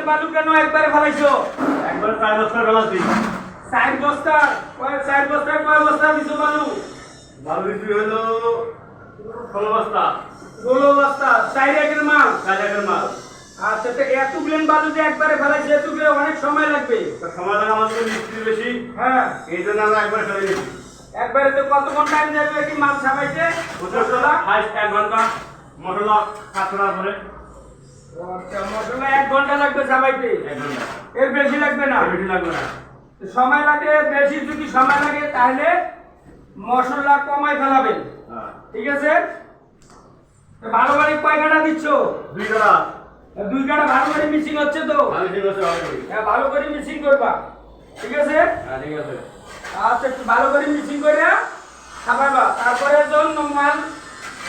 এতগুলের বালু কেন একবারে ফেলাইছো? একবার চার বছর বেলাছি চার বস্তা? কয় চার বস্তা কয় বস্তা দিছো বালু বালু বিক্রি হলো ষোলো বস্তা। ষোলো বস্তা চার একের মাল? চার একের মাল। আচ্ছা তো এতগুলেন বালু যে একবারে ফেলাইছে অনেক সময় লাগবে। সময় লাগে আমাদের মিস্ত্রি বেশি। হ্যাঁ। এই জন্য আমরা একবার ফেলে দিচ্ছি একবারে তো কতক্ষণ টাইম লাগবে কি মাল ছাপাইতে? মশলা এক ঘণ্টা মশলা পরে আচ্ছা, মশলা লাগবে ঘণ্টা এর বেশি লাগবে না। বেশি লাগবে না। সময় লাগে বেশি যদি সময় লাগে তাহলে মশলা কমাই ফেলাবেন। হ্যাঁ। ঠিক আছে? ভালো করে কয় কাটা দিচ্ছ? দুই টাকা দুই কাটা ভালো করে মিশিং হচ্ছে তো? ভালো হ্যাঁ ভালো করে মিশিং করবা। ঠিক আছে? হ্যাঁ ঠিক আছে। আচ্ছা একটু ভালো করে মিশিং করে খাবারবা তারপরে যখন মাল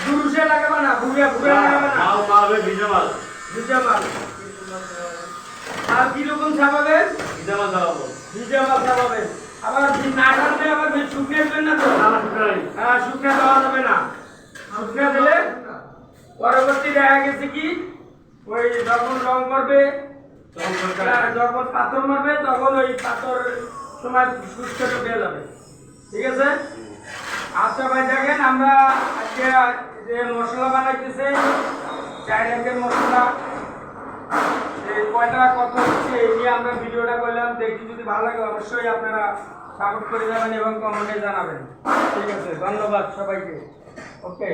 দুরুষে লাগাবা না ঘুরে ঘুরে লাগাবা না। মাল মাল ভিজে মাল। ভিজা মাল। আর কীরকম ছাপাবেন? চালাবো ছাপাবেন। আবার না ছাড়লে আবার দেবেন না তো? হ্যাঁ দেওয়া যাবে না। শুকনো দিলে পরবর্তী দেখা গেছে কি? ওই যখন রং করবে যখন পাথর মারবে তখন ওই পাথর সময় শুষ্কটা পেয়ে যাবে ঠিক আছে? আচ্ছা ভাই দেখেন আমরা আজকে যে মশলা বানাইতেছে চাইনাকের মশলা এই কয়টা কত হচ্ছে, এই নিয়ে আমরা ভিডিওটা করলাম। দেখি যদি ভালো লাগে, অবশ্যই আপনারা সাপোর্ট করে যাবেন এবং কমেন্টে জানাবেন। ঠিক আছে, ধন্যবাদ সবাইকে। ওকে